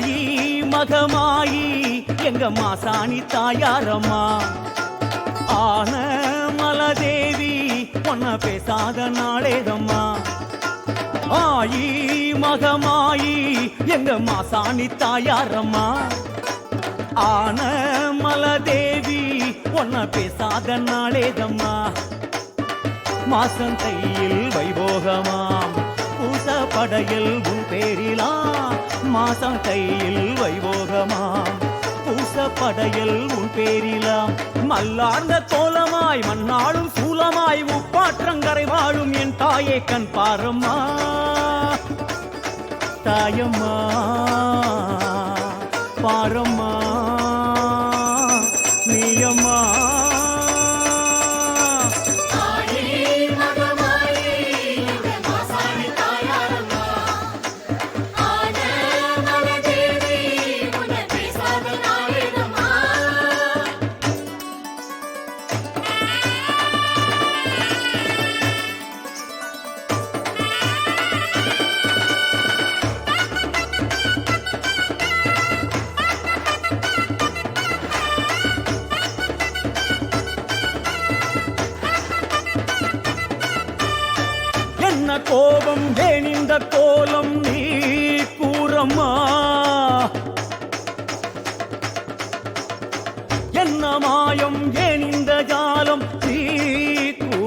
தாயி மகமாயி எங்க மாசாணி தாயாரம்மா. ஆன மலதேவி பொன்ன பேசாத நாளேதம்மா. ஆயி மகமாயி எங்க மாசாணி தாயாரம்மா. ஆன மலதேவி பொன்ன பேசாத நாளேதம்மா. மாசம் கையில் வைபோகமாம். பூச படையில் உன் பேரிலா மாசம் கையில் வைவோகமா பூச படையில் உன் பேரிலா மல்லார்ந்த கோலமாய் மண்ணாளும் சூலமாய் உப்பாற்றங்கரை வாழும் என் தாயே கண் பாரம்மா. தாயம்மா பாரம்மா.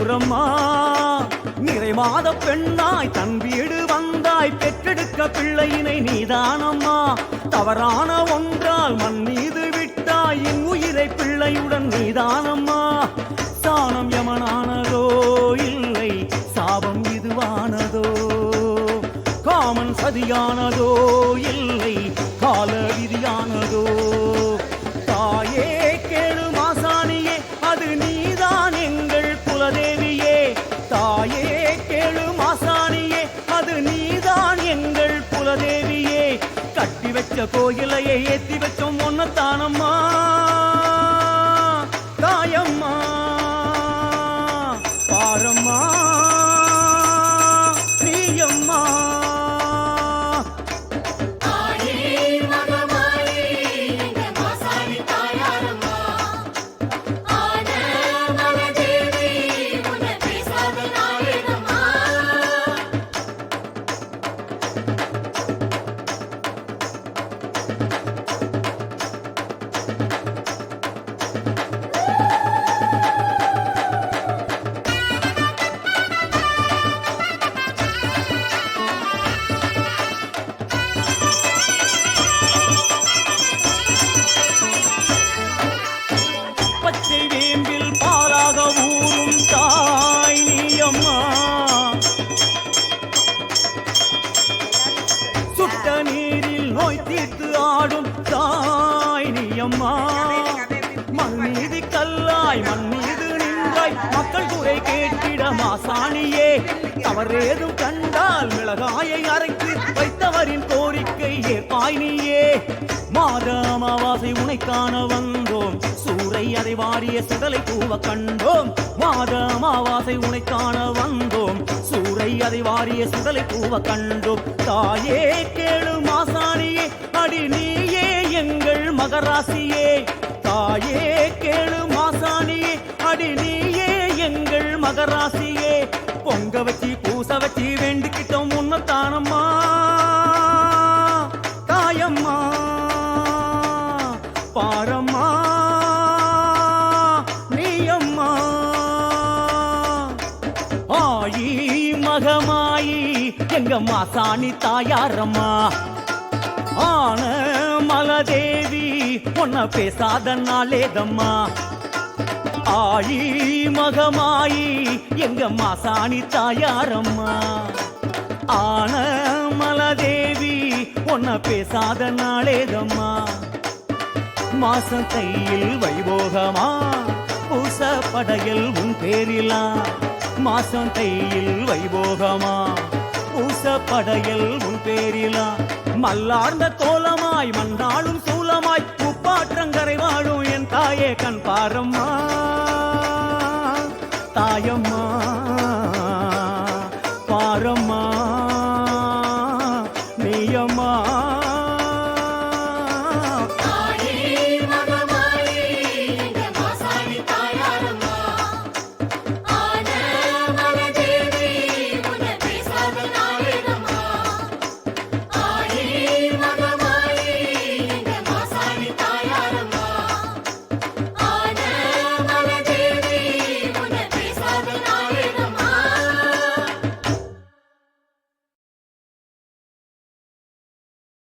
புறமா நிறை மாத பெண்ணாய் தன் வீடு வந்தாய் பெற்றெடுக்க பிள்ளையினை நீதானம்மா. தவறான ஒன்றால் மண் மீது விட்டாய் என் உயிரை பிள்ளையுடன் நீதானம்மா. கோயிலையே ஏத்தி வச்சோம் ஒன்னத்தானம்மா அம்மா. நீயம்மா மண் மீது கல்லாய் மண் மீது நின்றாய். மக்கள் குறை கேட்டிட மாசாணியே தவறேதும் கண்டால் மிளகாயை அரைத்து வைத்தவரின் கோரிக்கை ஏற்பாய் நீயே மாத உனை காண வந்தோம். சூறை அதை வாரிய சிதலை பூவ கண்டோம். மாதாமாவாசை உனை காண வந்தோம். சூறை அதை வாரிய சிதலை பூவ கண்டோம். தாயே கேளு மாசாணியே அடி நீ மகராசியே தாயே கேளு மாசானியே அடி நீயே எங்கள் மகராசியே. பொங்க வச்சு பூச வச்சு வேண்டிக்கிட்டோம் உன்னத்தானம்மா. தாயம்மா பாரம்மா நீயம்மா. ஆயி மகமாயி எங்க மாசாணி தாயாரம்மா. ஆன மலதேவி உன்ன பேசாத நாளேதம்மா. ஆயி மகமாயி எங்க மாசாணி தாயாரம்மா. ஆன மலதேவி உன்ன பேசாத நாளேதம்மா. மாசம் கையில் வைபோகமா பூச படையல் உன் பேரிலா. மாசம் கையில் வைபோகமா பூச படையல் உன் பேரிலா. மல்லார்ந்த கோலமாய் மண்ணாளும்